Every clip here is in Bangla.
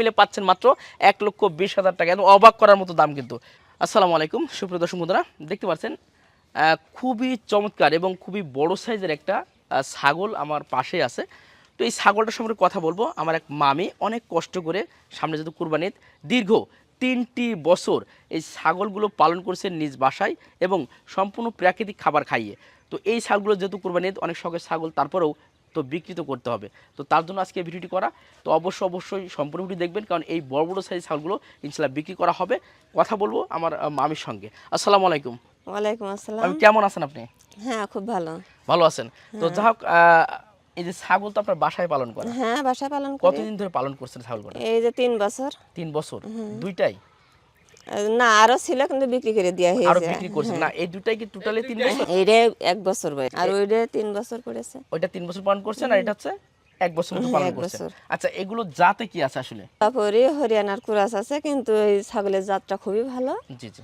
মিলে পাচ্ছেন মাত্র এক লক্ষ বিশ হাজার টাকা একদম অবাক করার মতো দাম কিন্তু। আসসালামু আলাইকুম, সুপ্রিয় দর্শক বন্ধুরা, দেখতে পাচ্ছেন খুবই চমৎকার এবং খুবই বড় সাইজের একটা ছাগল আমার পাশে আছে। তো এই ছাগলটার সম্পর্কে কথা বলব। আমার এক মামি অনেক কষ্ট করে সামনে যেহেতু কুরবানির দীর্ঘ তিনটি বছর এই ছাগলগুলো পালন করছে নিজ বাসায় এবং সম্পূর্ণ প্রাকৃতিক খাবার খাইয়ে। তো এই ছাগলগুলো যেহেতু কুরবানির অনেক শখের ছাগল, তারপরেও তো বিকৃত করতে হবে। তো তার জন্য আজকে ভিডিওটি করা। তো অবশ্যই অবশ্যই সম্পূর্ণ ভিডিও দেখবেন কারণ এই বড় বড় সাইজ ছাগলগুলো ইনশাল্লাহ বিক্রি করা হবে। কথা বলব আমার মামির সঙ্গে। আসসালামু আলাইকুম। ওয়ালাইকুম আসসালাম। কেমন আছেন আপনি? হ্যাঁ খুব ভালো। ভালো আছেন? তো যা হোক আহ, এই যে ছাগল তো আপনার বাসায় পালন করা। হ্যাঁ বাসায় পালন কতদিন ধরে পালন করছেন ছাগলগুলো? এই যে তিন বছর। তিন বছর। দুইটাই? না আরও ছিল কিন্তু বিক্রি করে দেওয়া আরও বিক্রি করছেন না এই দুটাই কি টোটালি বছর? এইটা বছর বয়স। আর ওইটা তিন বছর করেছে ওইটা তিন বছর পালন করছেন আর এটা হচ্ছে এক বছর মতো পালন এক করছেন আচ্ছা এগুলো জাতে কি আছে আসলে? তারপরে হরিয়ানার কুরাস আছে কিন্তু এই ছাগলের জাতটা খুবই ভালো। জি জি।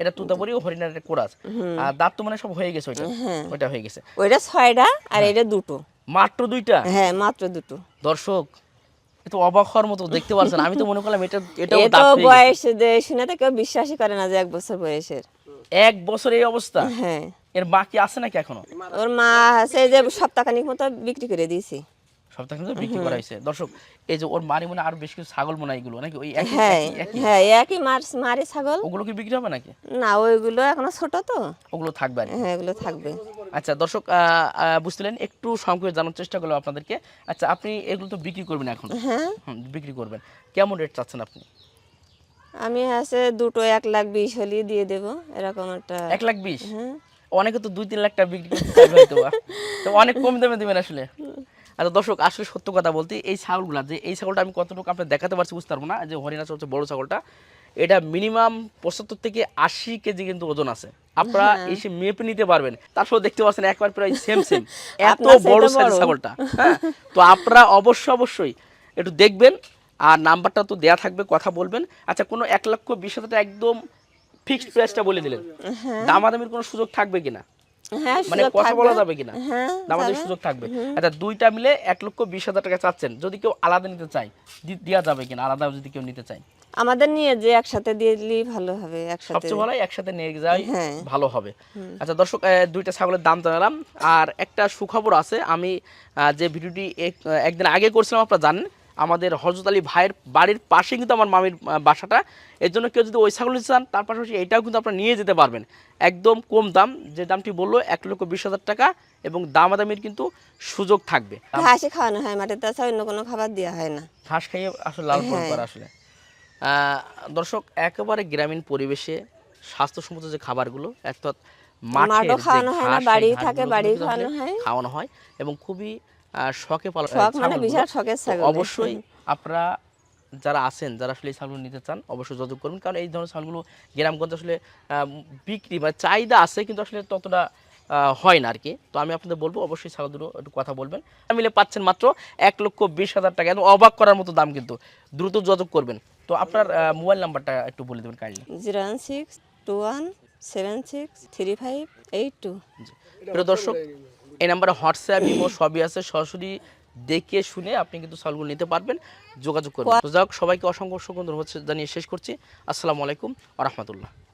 এটা তুতাপুরি ও হরিণার কোরাজ আর দাঁত তো মানে সব হয়ে গেছে ওইটা? হ্যাঁ। ওইটা হয়ে গেছে। ওইটা ছয়টা আর এইটা দুটো। মাত্র দুইটা? হ্যাঁ মাত্র দুটো। দর্শক তো অবাক হওয়ার মতো দেখতে পারছেন। আমি তো মনে করলাম এটা এটা এ তো বয়স শুনে তো কেউ বিশ্বাসই করে না যে এক বছর বয়সের। এক বছর এই অবস্থা? হ্যাঁ। এর মা কি আছে নাকি এখনও? ওর মা আছে যে সপ্তাহখানিক মতো বিক্রি করে দিয়েছি। সপ্তাহ কিন্তু বিক্রি করা হয়েছে দর্শক এই যে ওর মারি মনে আরও বেশ কিছু ছাগল মনে এগুলো নাকি ওই একই হ্যাঁ একই- হ্যাঁ মার ছাগল। ওগুলো কি বিক্রি হবে নাকি? না ওইগুলো এখনও ছোট তো। ওগুলো থাকবে হ্যাঁ এগুলো থাকবে। আচ্ছা দর্শক একটু সংক্ষেপে জানার চেষ্টা করলাম আপনাদেরকে। আচ্ছা আপনি এগুলো তো বিক্রি করবেন এখন? হ্যাঁ। বিক্রি করবেন। কেমন রেট চাচ্ছেন আপনি? আমি আছে দুটো এক লাখ বিশ হলি দিয়ে দেব এরকম একটা। এক লাখ বিশ? হ্যাঁ। অনেকে তো দুই তিন লাখ টাকা বিক্রি করতে তো অনেক কম দামে দেবেন আসলে। আচ্ছা দর্শক আসলে সত্য কথা বলতে এই ছাগলগুলা যে এই ছাগলটা আমি কতটুকু আপনার দেখাতে পারছি বুঝতে পারব না। যে হরিণা হচ্ছে বড় ছাগলটা এটা মিনিমাম পঁচাত্তর থেকে আশি কেজি কিন্তু ওজন আছে। আপনারা এসে মেপে নিতে পারবেন। তারপর দেখতে পাচ্ছেন একবার প্রায় সেম সেম এত বড় সাইজ ছাগলটা হ্যাঁ। তো আপনারা অবশ্য অবশ্যই একটু দেখবেন। আর নাম্বারটা তো দেয়া থাকবে কথা বলবেন। আচ্ছা কোনো এক লক্ষ বিশ হাজার একদম ফিক্সড প্রাইসটা বলে দিলেন। দামাদামির কোনো সুযোগ থাকবে কিনা? হ্যাঁ মানে কথা বলা যাবে কিনা? হ্যাঁ দামাদামির সুযোগ থাকবে। আচ্ছা দুইটা মিলে এক লক্ষ বিশ হাজার টাকা চাচ্ছেন। যদি কেউ আলাদা নিতে চায় দেওয়া যাবে কিনা? আলাদা যদি কেউ নিতে চায়। আমাদের নিয়ে যে একসাথে দিয়ে দিলেই ভালো হবে একসাথে। সবচেয়ে ভালো একসাথে নিয়ে যাই হ্যাঁ। ভালো হবে। আচ্ছা দর্শক দুইটা ছাগলের দাম জানালাম। আর একটা সুখবর আছে আমি যে ভিডিওটি এক- একদিন আগে করছিলাম আপনারা জানেন? আমাদের হজরত আলী ভাইয়ের বাড়ির পাশে কিন্তু আমার মামির বাসাটা। এর জন্য কেউ যদি ওই ছাগল নিতে চান তার পাশাপাশি এটাও কিন্তু আপনারা নিয়ে যেতে পারবেন। একদম কম দাম যে দামটি বলল এক লক্ষ বিশ হাজার টাকা এবং দামাদামির কিন্তু সুযোগ থাকবে। ঘাসে খাওয়ানো হয় মাঠে তাছাড়া অন্য কোনো খাবার দেওয়া হয় না। ঘাস খাইয়ে আসলে লাল করা আসলে। আহ, দর্শক একেবারে গ্রামীণ পরিবেশে স্বাস্থ্যসম্মত যে খাবারগুলো অর্থাৎ মাঠের যে খাওয়ানো হয় না, বাড়ি থাকে, বাড়ি খাওয়ানো হয়। খাওয়ানো হয় এবং খুবই শখে পালন মানে বিশাল শখের ছাগল। অবশ্যই আপনারা যারা আছেন যারা আসলে এই ছাগলগুলো নিতে চান অবশ্যই যোগাযোগ করবেন। কারণ এই ধরনের ছাগলগুলো গ্রামগঞ্জে আসলে বিক্রি বা চাহিদা আছে কিন্তু আসলে ততটা হয় না আর কি তো আমি আপনাদের বলব অবশ্যই ছাগল দুটো একটু কথা বলবেন। মিলে পাচ্ছেন মাত্র এক লক্ষ বিশ হাজার টাকা। একদম অবাক করার মতো দাম কিন্তু। দ্রুত যোগাযোগ করবেন। তো আপনার মোবাইল নাম্বারটা একটু বলে দেবেন kindly. Zero one six two one seven six three five eight two. প্রিয় দর্শক এই নাম্বারে হোয়াটসঅ্যাপ, ইমো সবই আছে। সরাসরি দেখে শুনে আপনি কিন্তু সলগুলো নিতে পারবেন, যোগাযোগ করবেন। যাক, সবাইকে অসংখ্য অসংখ্য ধন্যবাদ জানিয়ে শেষ করছি। আসসালামু আলাইকুম আ রহমতুল্লাহ।